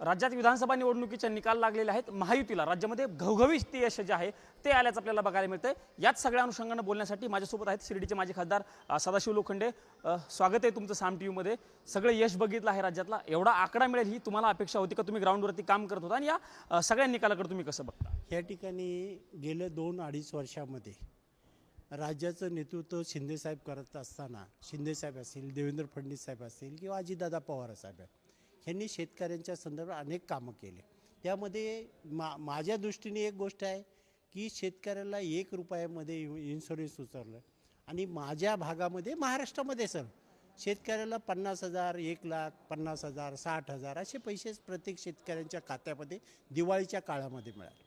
राज्यात विधानसभा निवडणुकीचे निकाल लागलेले आहेत. महायुतीला राज्यामध्ये घवघवीत ते यश जे आहे ते आल्याचं आपल्याला बघायला मिळतंय. याच सगळ्या अनुषंगानं बोलण्यासाठी माझ्यासोबत आहेत शिर्डीचे माजी खासदार सदाशिव लोखंडे. स्वागत आहे तुमचं साम टी व्हीमध्ये सगळं यश बघितलं आहे राज्यातला. एवढा आकडा मिळेल ही तुम्हाला अपेक्षा होती का? तुम्ही ग्राउंडवरती काम करत होता आणि या सगळ्या निकालाकडे तुम्ही कसं बघता? या ठिकाणी गेल्या दोन अडीच वर्षामध्ये राज्याचं नेतृत्व शिंदेसाहेब करत असताना शिंदेसाहेब असतील देवेंद्र फडणवीस साहेब असतील किंवा अजितदादा पवार साहेब ह्यांनी शेतकऱ्यांच्या संदर्भात अनेक कामं केले. त्यामध्ये मा माझ्या दृष्टीने एक गोष्ट आहे की शेतकऱ्याला एक रुपयामध्ये इन्शुरन्स उचललं आणि माझ्या भागामध्ये महाराष्ट्रामध्ये सर शेतकऱ्याला पन्नास हजार एक लाख पन्नास हजार साठ हजार असे पैसेच प्रत्येक शेतकऱ्यांच्या खात्यामध्ये दिवाळीच्या काळामध्ये मिळाले.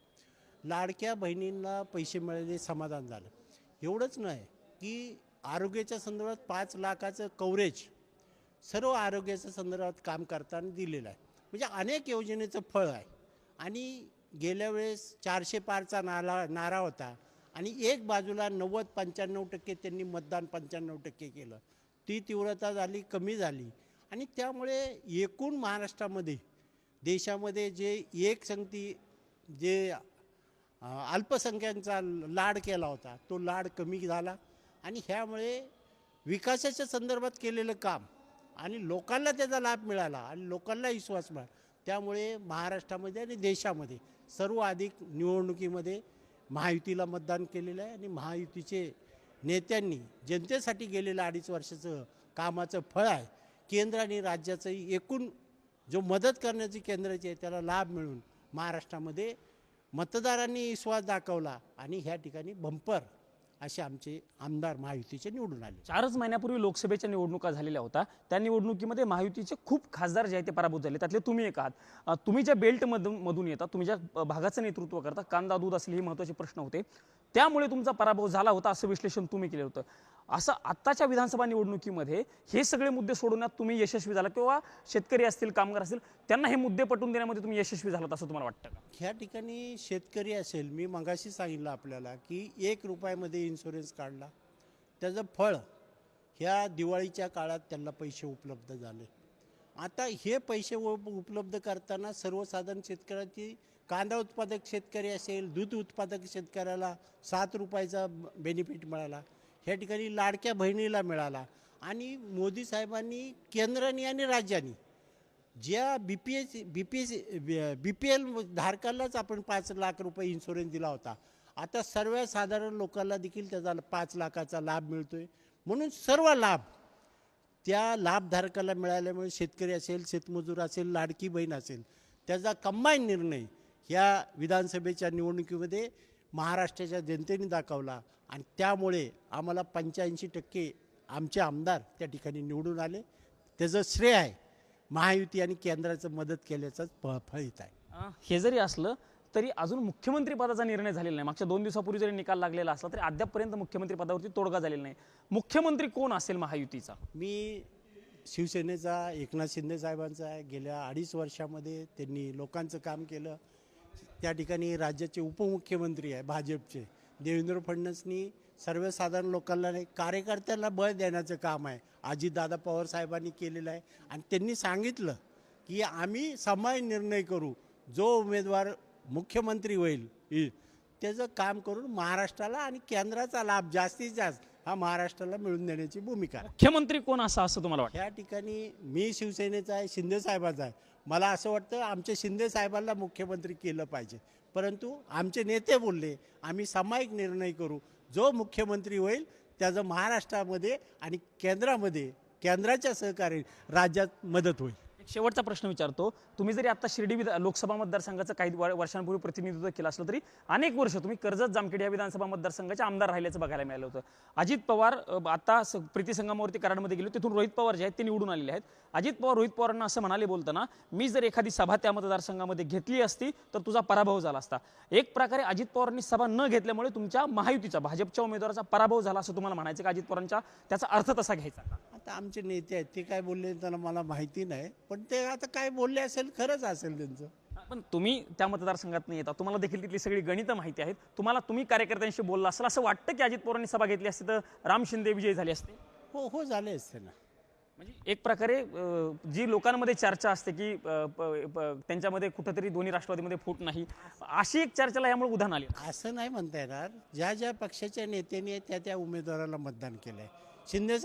लाडक्या बहिणींना पैसे मिळाले समाधान झालं. एवढंच नाही की आरोग्याच्या संदर्भात पाच लाखाचं कवरेज सर्व आरोग्याच्या संदर्भात काम करताना दिलेलं आहे. म्हणजे अनेक योजनेचं फळ आहे. आणि गेल्या वेळेस चारशे पारचा नाला नारा होता. आणि एक बाजूला नव्वद पंच्याण्णव टक्के त्यांनी मतदान पंच्याण्णव टक्के केलं. ती तीव्रता झाली कमी झाली. आणि त्यामुळे एकूण महाराष्ट्रामध्ये देशामध्ये जे एक संगती जे अल्पसंख्यांचा लाड केला होता तो लाड कमी झाला. आणि ह्यामुळे विकासाच्या संदर्भात केलेलं काम आणि लोकांना त्याचा लाभ मिळाला आणि लोकांना विश्वास मिळाला. त्यामुळे महाराष्ट्रामध्ये आणि देशामध्ये सर्व अधिक निवडणुकीमध्ये महायुतीला मतदान केलेलं आहे आणि महायुतीचे नेत्यांनी जनतेसाठी गेलेलं अडीच वर्षाचं कामाचं फळ आहे. केंद्र आणि राज्याचं एकूण जो मदत करण्याची केंद्राची आहे त्याला लाभ मिळून महाराष्ट्रामध्ये मतदारांनी विश्वास दाखवला आणि ह्या ठिकाणी बंपर असे आमचे आमदार महायुतीचे निवडून आले. चारच महिन्यापूर्वी लोकसभेच्या निवडणुका झालेल्या होत्या. त्या निवडणुकीमध्ये महायुतीचे खूप खासदार जे आहेत ते पराभूत झाले. त्यातले तुम्ही एक आहात. तुम्ही ज्या बेल्टमधून मधून येता तुम्ही ज्या भागाचं नेतृत्व करता कांदा दूध असले हे महत्त्वाचे प्रश्न होते. त्यामुळे तुमचा पराभव झाला होता असं विश्लेषण तुम्ही केलं होतं. असं आत्ताच्या विधानसभा निवडणुकीमध्ये हे सगळे मुद्दे सोडवण्यात तुम्ही यशस्वी झाला किंवा शेतकरी असतील कामगार असतील त्यांना हे मुद्दे पटवून देण्यामध्ये तुम्ही यशस्वी झालात असं तुम्हाला वाटतं का? ह्या ठिकाणी शेतकरी असेल मी मगाशी सांगितलं आपल्याला की एक रुपयामध्ये इन्शुरन्स काढला. त्याचं फळ ह्या दिवाळीच्या काळात त्यांना पैसे उपलब्ध झाले. आता हे पैसे उप- उपलब्ध करताना सर्वसाधारण शेतकऱ्याची कांदा उत्पादक शेतकरी असेल दूध उत्पादक शेतकऱ्याला सात रुपयाचा बेनिफिट मिळाला. ह्या ठिकाणी लाडक्या बहिणीला मिळाला. आणि मोदी साहेबांनी केंद्राने आणि राज्यांनी ज्या B P S B P S B P L धारकालाच आपण पाच लाख रुपये इन्शुरन्स दिला होता. आता सर्वसाधारण लोकांना देखील त्याचा पाच लाखाचा लाभ मिळतो आहे म्हणून सर्व लाभ त्या लाभधारकाला मिळाल्यामुळे शेतकरी असेल शेतमजूर असेल लाडकी बहीण असेल त्याचा कंबाईन निर्णय ह्या विधानसभेच्या निवडणुकीमध्ये महाराष्ट्राच्या जनतेने दाखवला आणि त्यामुळे आम्हाला पंच्याऐंशी टक्के आमचे आमदार त्या ठिकाणी निवडून आले. त्याचं श्रेय आहे. महायुती आणि केंद्राचं मदत केल्याचंच फ फळीत आहे. हे जरी असलं तरी अजून मुख्यमंत्री पदाचा निर्णय झालेला नाही. मागच्या दोन दिवसापूर्वी जरी निकाल लागलेला असला तरी अद्यापपर्यंत मुख्यमंत्री पदावरती तोडगा झालेला नाही. मुख्यमंत्री कोण असेल महायुतीचा? मी शिवसेनेचा एकनाथ शिंदे साहेबांचा आहे. गेल्या अडीच वर्षामध्ये त्यांनी लोकांचं काम केलं. त्या ठिकाणी राज्याचे उपमुख्यमंत्री आहे भाजपचे. देवेंद्र फडणवीसनी सर्वसाधारण लोकांना नाही कार्यकर्त्यांना बळ देण्याचं काम आहे. अजितदादा पवार साहेबांनी केलेलं आहे. आणि त्यांनी सांगितलं की आम्ही समाय निर्णय करू. जो उमेदवार मुख्यमंत्री होईल त्याचं काम करून महाराष्ट्राला आणि केंद्राचा लाभ जास्तीत जास्त हा महाराष्ट्राला मिळवून देण्याची भूमिका. आहे मुख्यमंत्री कोण असा असं तुम्हाला वाटतं? ह्या ठिकाणी मी शिवसेनेचा आहे शिंदे साहेबाचा आहे. मला असं वाटतं आमच्या शिंदे साहेबांना मुख्यमंत्री केलं पाहिजे. परंतु आमचे नेते बोलले आम्ही सामायिक निर्णय करू. जो मुख्यमंत्री होईल त्याचं महाराष्ट्रामध्ये आणि केंद्रामध्ये केंद्राच्या सहकार्य राज्यात मदत होईल. शेवटचा प्रश्न विचारतो. तुम्ही जरी आता शिर्डी विधा लोकसभा मतदारसंघाचं काही वर्षांपूर्वी प्रतिनिधित्व केलं असलं तरी अनेक वर्ष तुम्ही कर्जत जामखेड या विधानसभा मतदारसंघाचे आमदार राहिल्याचं बघायला मिळालं होतं. अजित पवार आता स- प्रीती संगमावरती कराडमध्ये गेले तिथून रोहित पवार जे आहेत ते निवडून आलेले आहेत. अजित पवार रोहित पवारांना असं म्हणाले बोलताना मी जर एखादी सभा त्या मतदारसंघामध्ये घेतली असती तर तुझा पराभव झाला असता. एक प्रकारे अजित पवारांनी सभा न घेतल्यामुळे तुमच्या महायुतीचा भाजपच्या उमेदवाराचा पराभव झाला असं तुम्हाला म्हणायचं का? अजित पवारांच्या त्याचा अर्थ तसा घ्यायचा का? आता आमचे नेते आहेत ते काय बोलले त्यांना मला माहिती नाही. पण ते आता काय बोलले असेल खरंच असेल त्यांचं. पण तुम्ही त्या मतदारसंघात नाही येता. तुम्हाला देखील तिथली सगळी गणितं माहिती आहेत. तुम्हाला तुम्ही कार्यकर्त्यांशी बोलला असेल असं वाटतं की अजित पवारांनी सभा घेतली असती तर राम शिंदे विजयी झाले असते? हो हो झाले असते ना. म्हणजे एक प्रकारे जी लोकांमध्ये चर्चा असते की त्यांच्यामध्ये कुठंतरी दोन्ही राष्ट्रवादीमध्ये फूट नाही अशी एक चर्चेला यामुळे उदाहरण आली. असं नाही म्हणता येणार. ज्या ज्या पक्षाच्या नेत्यांनी त्या त्या उमेदवाराला मतदान केलं आहे शिंदे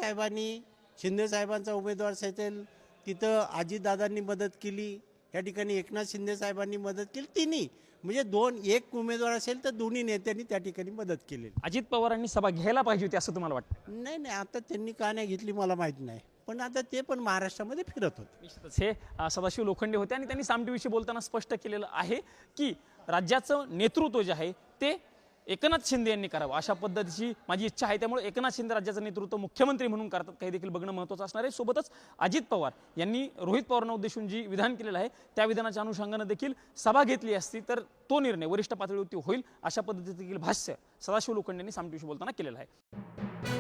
साहेबांनी शिंदे साहेबांचा उमेदवार असेल तिथं अजितदादांनी मदत केली. या ठिकाणी एकनाथ शिंदे साहेबांनी मदत केली. तिन्ही म्हणजे दोन एक उमेदवार असेल तर दोन्ही नेत्यांनी त्या ठिकाणी मदत केलेली. अजित पवारांनी सभा घ्यायला पाहिजे होती असं तुम्हाला वाटतं? नाही नाही आता त्यांनी का नाही घेतली मला माहीत नाही. पण आता ते पण महाराष्ट्रामध्ये फिरत होते. निश्चितच. हे सदाशिव लोखंडे होते आणि त्यांनी साम टीव्हीशी बोलताना स्पष्ट केलेलं आहे की राज्याचं नेतृत्व जे आहे ते एकनाथ शिंदे यांनी करावं. अशा पद्धतीची माझी इच्छा आहे. त्यामुळे एकनाथ शिंदे राज्याचं नेतृत्व मुख्यमंत्री म्हणून करतात. काही देखील बघणं महत्त्वाचं असणार आहे. सोबतच अजित पवार यांनी रोहित पवारांना उद्देशून जी विधान केलेलं आहे. त्या विधानाच्या अनुषंगानं देखील सभा घेतली असती तर तो निर्णय वरिष्ठ पातळीवरती होईल अशा पद्धतीचं देखील भाष्य सदाशिव लोखंडे यांनी साम बोलताना केलेलं आहे.